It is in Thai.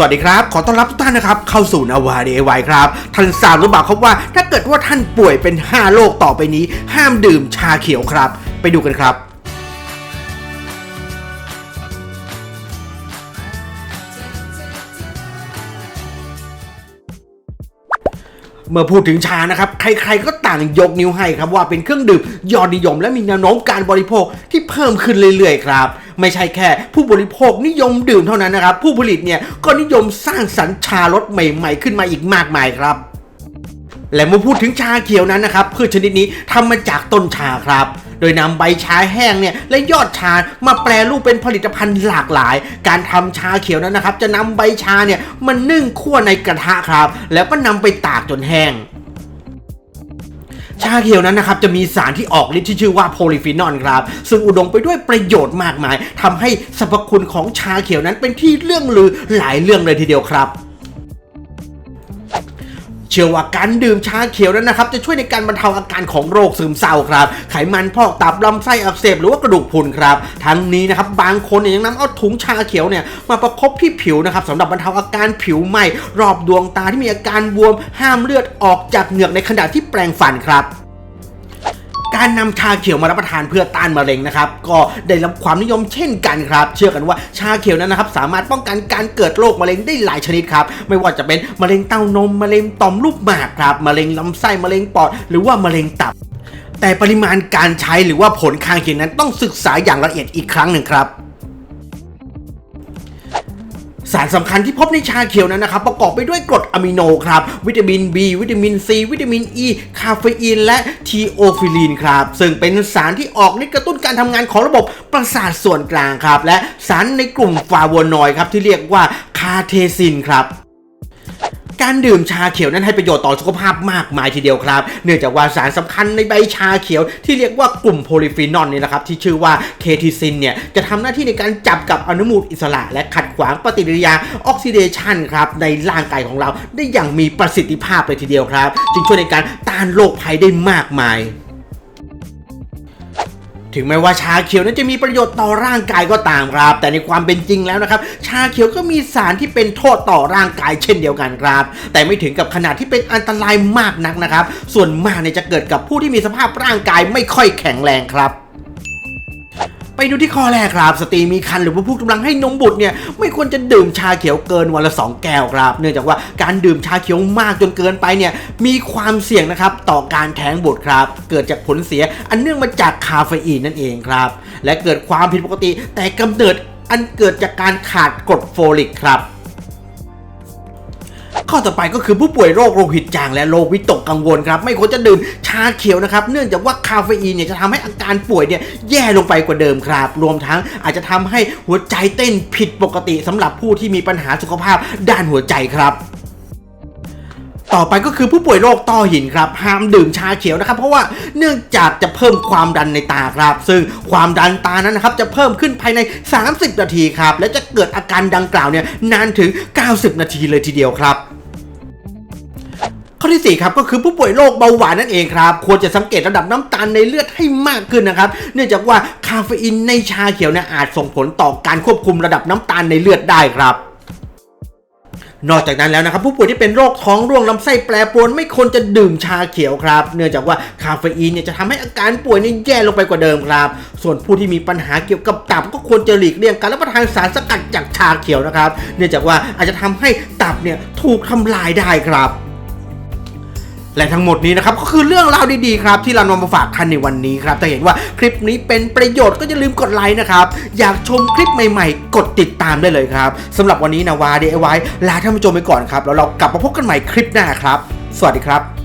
วัสดีครับ ขอต้อนรับทุกท่านนะครับ เข้าสู่นาวาเดวายครับ ท่านทราบหรือเปล่าครับว่า ถ้าเกิดว่าท่านป่วยเป็น 5 โรคต่อไปนี้ ห้ามดื่มชาเขียวครับ ไปดูกันครับเมื่อพูดถึงชานะครับ ใครๆก็ต่างยกนิ้วให้ครับว่าเป็นเครื่องดื่มยอดนิยมและมีแนวโน้มการบริโภคที่เพิ่มขึ้นเรื่อยๆครับ ไม่ใช่แค่ ผู้บริโภคนิยมดื่มเท่านั้นนะครับ ผู้ผลิตเนี่ยก็นิยมสร้างสรรค์ชารสใหม่ๆ ขึ้นมาอีกมากมายครับ และเมื่อพูดถึงชาเขียวนั้นนะครับพืชชนิดนี้ทำมาจากต้นชาครับโดยนำใบชาแห้งเนี่ยและยอดชามาแปรรูปเป็นผลิตภัณฑ์หลากหลาย การทำชาเขียวนั้นนะครับ จะนำใบชาเนี่ยมานึ่งคั่วในกระทะครับ แล้วก็นำไปตากจนแห้ง ชาเขียวนั้นนะครับจะมีสารที่ออกฤทธิ์ที่ชื่อว่าโพลิฟีนอลครับ ซึ่งอุดมไปด้วยประโยชน์มากมายทำให้สรรพคุณของชาเขียวนั้นเป็นที่เรื่องลือหลายเรื่องเลยทีเดียวครับ เชื่อว่าการดื่มชาเขียวนั้นนะครับ จะช่วยในการบรรเทาอาการของโรคซึมเศร้าครับ ไขมันพอกตับลำไส้อักเสบหรือว่ากระดูกพรุนครับ ทั้งนี้นะครับบางคนเนี่ยยังนำเอาถุงชาเขียวเนี่ยมาประคบที่ผิวนะครับสำหรับบรรเทาอาการผิวไหม้รอบดวงตาที่มีอาการบวมห้ามเลือดออกจากเหงือกในขณะที่แปรงฟันครับ การนำชาเขียวมารับประทานเพื่อต้านมะเร็งนะครับ ก็ได้รับความนิยมเช่นกันครับ เชื่อกันว่าชาเขียวนั้นนะครับ สามารถป้องกันการเกิดโรคมะเร็งได้หลายชนิดครับ ไม่ว่าจะเป็นมะเร็งเต้านมมะเร็งต่อมลูกหมากครับมะเร็งลำไส้มะเร็งปอด หรือว่ามะเร็งตับ แต่ปริมาณการใช้หรือว่าผลข้างเคียงนั้นต้องศึกษาอย่างละเอียดอีกครั้งหนึ่งครับ สารสำคัญที่พบในชาเขียวนั้นนะครับประกอบไปด้วยกรดอะมิโนครับวิตามิน B วิตามิน C วิตามิน E คาเฟอีน และทีโอฟิลีนครับซึ่งเป็นสารที่ออกฤทธิ์กระตุ้นการทำงานของระบบประสาทส่วนกลางครับและสารในกลุ่มฟลาโวนอยด์ครับที่เรียกว่าคาเทซินครับ การดื่มชาเขียวนั้นให้ประโยชน์ต่อสุขภาพมากมายทีเดียวครับ เนื่องจากว่าสารสำคัญในใบชาเขียวที่เรียกว่ากลุ่มโพลิฟีนอลนี่นะครับที่ชื่อว่าเคทิซินเนี่ยจะทำหน้าที่ในการจับกับอนุมูลอิสระ และขัดขวางปฏิกิริยาออกซิเดชันครับในร่างกายของเราได้อย่างมีประสิทธิภาพเลยทีเดียวครับ จึงช่วยในการต้านโรคภัยได้มากมาย ถึงแม้ว่าชาเขียวนั้นจะมีประโยชน์ต่อร่างกายก็ตามครับ แต่ในความเป็นจริงแล้วนะครับ ชาเขียวก็มีสารที่เป็นโทษต่อร่างกายเช่นเดียวกันครับ แต่ไม่ถึงกับขนาดที่เป็นอันตรายมากนักนะครับ ส่วนมากเนี่ยจะเกิดกับผู้ที่มีสภาพร่างกายไม่ค่อยแข็งแรงครับ ไปดูที่ข้อแรกครับสตรีมีครรภ์หรือว่าผู้กำลังให้นมบุตรเนี่ยไม่ควรจะดื่มชาเขียวเกินวันละ 2 แก้วครับ เนื่องจากว่าการดื่มชาเขียวมากจนเกินไปเนี่ยมีความเสี่ยงนะครับต่อการแท้งบุตรครับ เกิดจากผลเสียอันเนื่องมาจากคาเฟอีนนั่นเองครับ และเกิดความผิดปกติแต่กำเนิดอันเกิดจากการขาดกรดโฟลิกครับ ข้อต่อไปก็คือผู้ป่วยโรคโลหิตจางและโรควิตกกังวลครับ ไม่ควรจะดื่มชาเขียวนะครับ เนื่องจากว่าคาเฟอีนเนี่ยจะทำให้อาการป่วยเนี่ยแย่ลงไปกว่าเดิมครับ รวมทั้งอาจจะทำให้หัวใจเต้นผิดปกติสำหรับผู้ที่มีปัญหาสุขภาพด้านหัวใจครับต่อไปก็คือผู้ป่วยโรคต้อหินครับห้ามดื่มชาเขียวนะครับ เพราะว่าเนื่องจากจะเพิ่มความดันในตาครับ ซึ่งความดันตานั้นนะครับจะเพิ่มขึ้นภายใน 30 นาทีครับ และจะเกิดอาการดังกล่าวเนี่ยนานถึง 90 นาทีเลยทีเดียวครับ อที่4ครับก็คือผู้ป่วยโรคเบาหวานนั่นเองครับควรจะสังเกตระดับน้ำตาลในเลือดให้มากขึ้นนะครับเนื่องจากว่าคาเฟอีนในชาเขียวเนี่ยอาจส่งผลต่อการควบคุมระดับน้ำตาลในเลือดได้ครับนอกจากนั้นแล้วนะครับผู้ป่วยที่เป็นโรคท้องร่วงลำไส้แปรปรวนไม่ควรจะดื่มชาเขียวครับ เนื่องจากว่าคาเฟอีนเนี่ยจะทำให้อาการป่วยนี่แย่ลงไปกว่าเดิมครับ ส่วนผู้ที่มีปัญหาเกี่ยวกับตับก็ควรจะหลีกเลี่ยงการรับประทานสารสกัดจากชาเขียวนะครับ เนื่องจากว่าอาจจะทำให้ตับเนี่ยถูกทำลายได้ครับ และทั้งหมดนี้นะครับก็คือเรื่องราวดีๆครับที่เรานำมาฝากท่านในวันนี้ครับถ้าเห็นว่าคลิปนี้เป็นประโยชน์ก็อย่าลืมกดไลค์นะครับอยากชมคลิปใหม่ๆ กดติดตามได้เลยครับสำหรับวันนี้นาวาเดไว้ลาท่านผู้ชมไปก่อนครับแล้วเรากลับมาพบกันใหม่คลิปหน้าครับ สวัสดีครับ